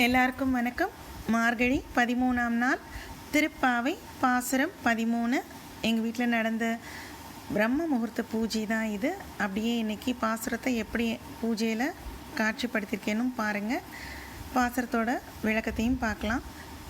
எல்லாருக்கும் வணக்கம். மார்கழி பதிமூணாம் நாள் திருப்பாவை பாசுரம் பதிமூணு. எங்கள் வீட்டில் நடந்த பிரம்ம முகூர்த்த பூஜை தான் இது. அப்படியே இன்னைக்கு பாசுரத்தை எப்படி பூஜையில் காட்சிப்படுத்தியிருக்கேன்னு பாருங்கள் பாசுரத்தோட விளக்கத்தையும் பார்க்கலாம்.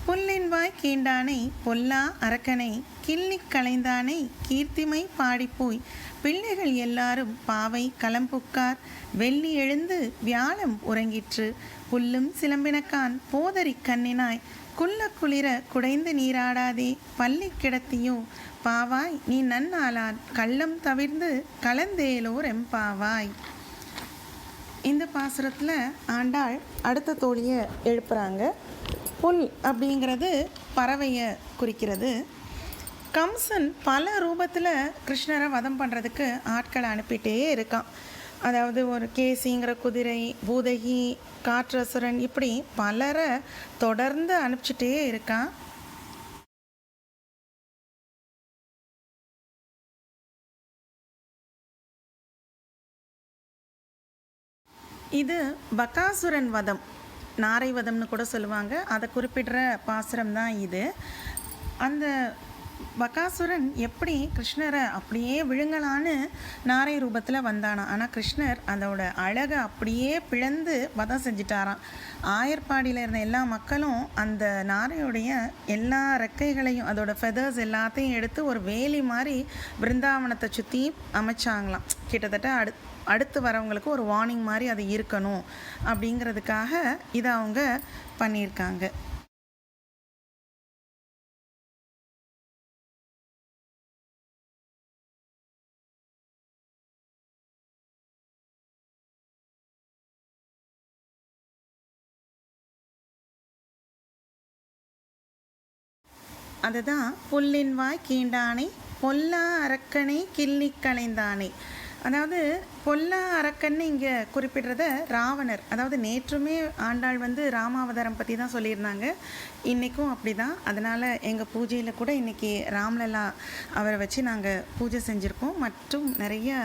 புல்லின் வாய் கீண்டானை பொல்லா அரக்கனை கிள்ளிக் களைந்தானை கீர்த்திமை பாடிப்போய். பிள்ளைகள் எல்லாரும் பாவை களம்புக்கார் வெள்ளி எழுந்து வியாழம் உறங்கிற்று. புல்லும் சிலம்பினக்கான் போதறி கண்ணினாய். குள்ள குளிர குடைந்து நீராடாதே பள்ளி கிடத்தியோ. பாவாய் நீ நன்னாளான் கள்ளம் தவிர்ந்து கலந்தேலோர் எம்பாவாய் இந்த பாசுரத்தில் ஆண்டாள் அடுத்த தோழியை எழுப்புறாங்க. புல் அப்படிங்கிறது பறவையை குறிக்கிறது. கம்சன் பல ரூபத்தில் கிருஷ்ணரை வதம் பண்ணுறதுக்கு ஆட்களை அனுப்பிட்டே இருக்கான். அதாவது ஒரு கேசிங்கிற குதிரை பூதகி காற்றசுரன் இப்படி பலரை தொடர்ந்து அனுப்பிச்சிட்டே இருக்கான். இது பகாசுரன் வதம். நாரைவதம்னு கூட சொல்லுவாங்க. அதை குறிப்பிடுற பாசுரம் தான் இது. அந்த பகாசுரன் எப்படி கிருஷ்ணரை அப்படியே விழுங்கலான்னு நாரை ரூபத்தில் வந்தானாம் ஆனால் கிருஷ்ணர் அதோட அழகை அப்படியே பிளந்து வதம் செஞ்சிட்டாராம். ஆயர்பாடியில் இருந்த எல்லா மக்களும் அந்த நாரையுடைய எல்லா ரெக்கைகளையும் அதோட ஃபெதர்ஸ் எல்லாத்தையும் எடுத்து ஒரு வேலி மாதிரி பிருந்தாவனத்தை சுற்றி அமைச்சாங்களாம். கிட்டத்தட்ட அடு அடுத்து வரவங்களுக்கு ஒரு வார்னிங் மாதிரி அது இருக்கணும் அப்படிங்கிறதுக்காக இதை அவங்க பண்ணியிருக்காங்க. அதுதான் புல்லின் வாய் கீண்டானை பொல்லா அரக்கனை கிள்ளி களைந்தானை. அதாவது பொல்லா அரக்கன்னு இங்கே குறிப்பிடுறத ராவணர் அதாவது நேற்றுமே ஆண்டாள் வந்து ராமாவதாரம் பற்றி தான் சொல்லியிருந்தாங்க. இன்றைக்கும் அப்படி தான் அதனால் எங்கள் பூஜையில் கூட இன்றைக்கி ராம்லலா அவரை வச்சு நாங்கள் பூஜை செஞ்சுருக்கோம். மற்றும் நிறைய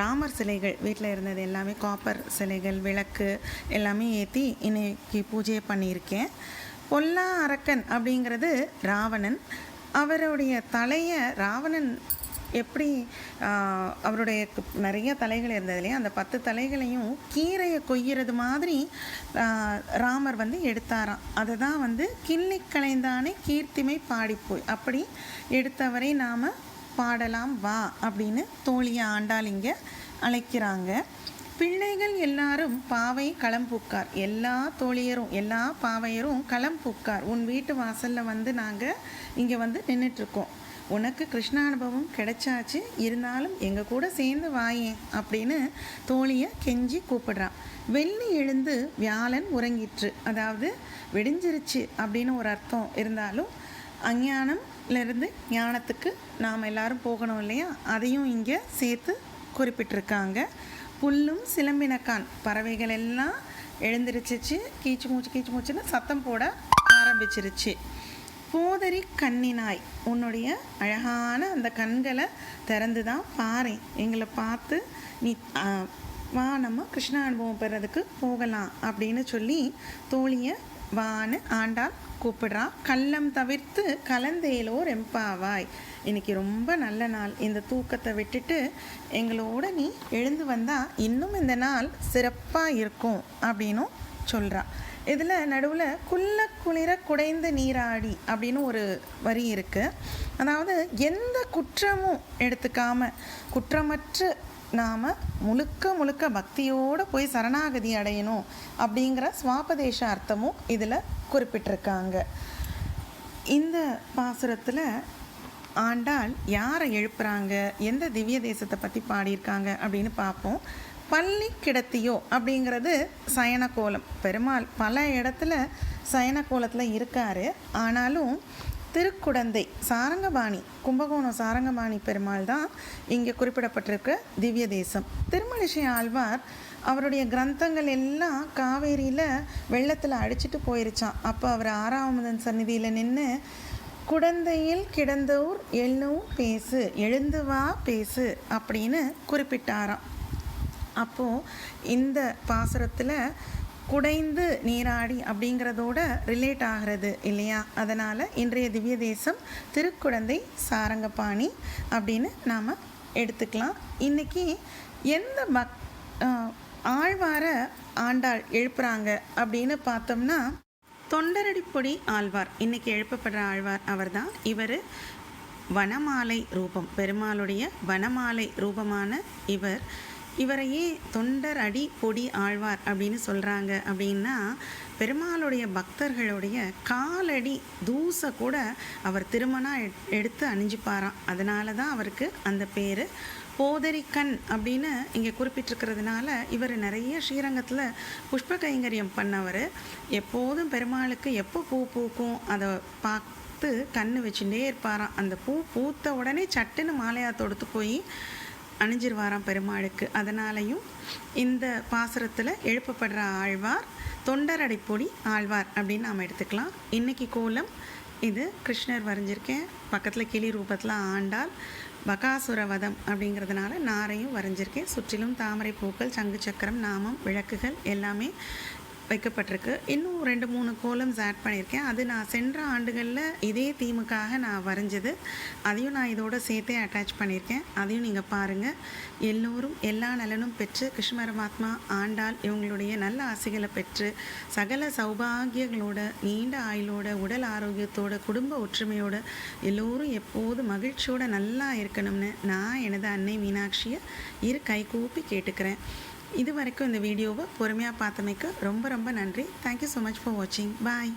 ராமர் சிலைகள் வீட்டில் இருந்தது எல்லாமே காப்பர் சிலைகள் விளக்கு எல்லாமே ஏற்றி இன்னைக்கு பூஜையை பண்ணியிருக்கேன். பொல்லா அரக்கன் அப்படிங்கிறது ராவணன். அவருடைய தலையை ராவணன் எப்படி அவருடைய நிறைய தலைகள் இருந்தது இல்லையா? அந்த பத்து தலைகளையும் கீரையை கொய்யறது மாதிரி ராமர் வந்து எடுத்தாராம். அதுதான் வந்து கிள்ளி கலைந்தானே கீர்த்திமை பாடிப்போய். அப்படி எடுத்தவரை நாம் பாடலாம் வா அப்படின்னு தோழியை ஆண்டாள் இங்கே அழைக்கிறாங்க. பிள்ளைகள் எல்லாரும் பாவை களம்பூக்கார் எல்லா தோழியரும் எல்லா பாவையரும் களம் பூக்கார். உன் வீட்டு வாசலில் வந்து நாங்கள் இங்கே வந்து நின்றுட்டுருக்கோம் உனக்கு கிருஷ்ண அனுபவம் கிடைச்சாச்சு இருந்தாலும் எங்கள் கூட சேர்ந்து வாயேன் அப்படின்னு தோழியை கெஞ்சி கூப்பிடுறான். வெள்ளி எழுந்து வியாழன் உறங்கிற்று. அதாவது விடிஞ்சிருச்சு அப்படின்னு ஒரு அர்த்தம் இருந்தாலும் அஞ்ஞானம்லேருந்து ஞானத்துக்கு நாம் எல்லாரும் போகணும் இல்லையா? அதையும் இங்கே சேர்த்து குறிப்பிட்டிருக்காங்க. புல்லும் சிலம்பினக்கான். பறவைகள் எல்லாம் எழுந்திருச்சிச்சு. கீச்சு மூச்சு கீச்சு மூச்சுன்னு சத்தம் போட ஆரம்பிச்சிருச்சு. போதறி கண்ணினாய். உன்னுடைய அழகான அந்த கண்களை திறந்து தான் பாரு. எங்களை பார்த்து நீ வா நம்ம கிருஷ்ண அனுபவம் பெறதுக்கு போகலாம் அப்படின்னு சொல்லி தோழியை வான்னு ஆண்டாள் கூப்பிடுறான் கள்ளம் தவிர்த்து கலந்தேலோர் எம்பாவாய். இன்னைக்கு ரொம்ப நல்ல நாள். இந்த தூக்கத்தை விட்டுட்டு எங்களோட நீ எழுந்து வந்தால் இன்னும் இந்த நாள் சிறப்பாக இருக்கும் அப்படின்னும் சொல்கிறான் இதில் நடுவில் குள்ள குளிர குடைந்த நீராடி அப்படின்னு ஒரு வரி இருக்குது அதாவது எந்த குற்றமும் எடுத்துக்காமல் குற்றமற்ற நாம் முழுக்க முழுக்க பக்தியோடு போய் சரணாகதி அடையணும் அப்படிங்கிற சுவாபதேச அர்த்தமும் இதில் குறிப்பிட்டிருக்காங்க. இந்த பாசுரத்தில் ஆண்டாள் யாரை எழுப்புறாங்க? எந்த திவ்ய தேசத்தை பற்றி பாடியிருக்காங்க அப்படின்னு பார்ப்போம். பள்ளி கிடத்தியோ அப்படிங்கிறது சயனக்கோலம். பெருமாள் பல இடத்துல சயன கோலத்தில் இருக்காரு. ஆனாலும் திருக்குடந்தை சாரங்கபாணி கும்பகோணம் சாரங்கபாணி பெருமாள் தான் இங்கே குறிப்பிடப்பட்டிருக்க திவ்ய தேசம். திருமலிசை ஆழ்வார் அவருடைய கிரந்தங்கள் எல்லாம் காவேரியில் வெள்ளத்தில் அடிச்சிட்டு போயிருச்சான் அப்போ அவர் ஆறாமதன் சந்நிதியில் நின்று குடந்தையில் கிடந்தோர் எழும் பேசு எழுந்து வா பேசு அப்படின்னு குறிப்பிட்டாராம். அப்போது இந்த பாசுரத்தில் குடைந்து நீராடி அப்படிங்கிறதோட ரிலேட் ஆகிறது இல்லையா? அதனால் இன்றைய திவ்ய தேசம் திருக்குழந்தை சாரங்கபாணி அப்படின்னு நாம் எடுத்துக்கலாம். இன்றைக்கி எந்த பக் ஆழ்வார ஆண்டாள் எழுப்புறாங்க அப்படின்னு பார்த்தோம்னா தொண்டரடிப்பொடி ஆழ்வார். இன்றைக்கி எழுப்பப்படுற ஆழ்வார் அவர்தான். இவர் வனமாலை ரூபம். பெருமாளுடைய வனமாலை ரூபமான இவர். இவரையே தொண்டர் அடி பொடி ஆழ்வார் அப்படின்னு சொல்கிறாங்க அப்படின்னா பெருமாளுடைய பக்தர்களுடைய காலடி தூசை கூட அவர் திருமணம் எடுத்து அணிஞ்சுப்பாராம். அதனால தான் அவருக்கு அந்த பேர் போதரிக்கண் அப்படின்னு இங்கே குறிப்பிட்டிருக்கிறதுனால இவர் நிறைய ஸ்ரீரங்கத்தில் புஷ்ப கைங்கரியம் பண்ணவர். எப்போதும் பெருமாளுக்கு எப்போ பூ பூக்கும் அதை பார்த்து கண்ணு வச்சுட்டே இருப்பாராம். அந்த பூ பூத்த உடனே சட்டுன்னு மாலையா தொடுத்து போய் அணிஞ்சிருவாராம் பெருமாளுக்கு. அதனாலையும் இந்த பாசுரத்தில் எழுப்பப்படுற ஆழ்வார் தொண்டரடைப்பொடி ஆழ்வார் அப்படின்னு நாம் எடுத்துக்கலாம். இன்னைக்கு கோலம் இது கிருஷ்ணர் வரைஞ்சிருக்கேன் பக்கத்தில் கிளி ரூபத்தில் ஆண்டாள் பகாசுர வதம் அப்படிங்கிறதுனால நாரையும் வரைஞ்சிருக்கேன். சுற்றிலும் தாமரை பூக்கள் சங்கு சக்கரம் நாமம் விளக்குகள் எல்லாமே வைக்கப்பட்டிருக்கு. இன்னும் ரெண்டு மூணு கோலம்ஸ் ஆட் பண்ணியிருக்கேன். அது நான் சென்ற ஆண்டுகளில் இதே தீமுக்காக நான் வரைஞ்சது. அதையும் நான் இதோட சேர்த்தே அட்டாச் பண்ணியிருக்கேன். அதையும் நீங்கள் பாருங்கள் எல்லோரும் எல்லா நலனும் பெற்று கிருஷ்ண பரமாத்மா ஆண்டாள் இவங்களுடைய நல்ல ஆசைகளை பெற்று சகல சௌபாகியங்களோட நீண்ட ஆயுளோட உடல் ஆரோக்கியத்தோட குடும்ப ஒற்றுமையோட எல்லோரும் எப்போதும் மகிழ்ச்சியோட நல்லா இருக்கணும்னு நான் எனது அன்னை மீனாட்சியை இரு கைகூப்பி கேட்டுக்கிறேன். இது வரைக்கும் இந்த வீடியோவை பொறுமையாக பார்த்தமைக்கு ரொம்ப ரொம்ப நன்றி. தேங்க்யூ ஸோ மச் ஃபார் வாட்சிங் பாய்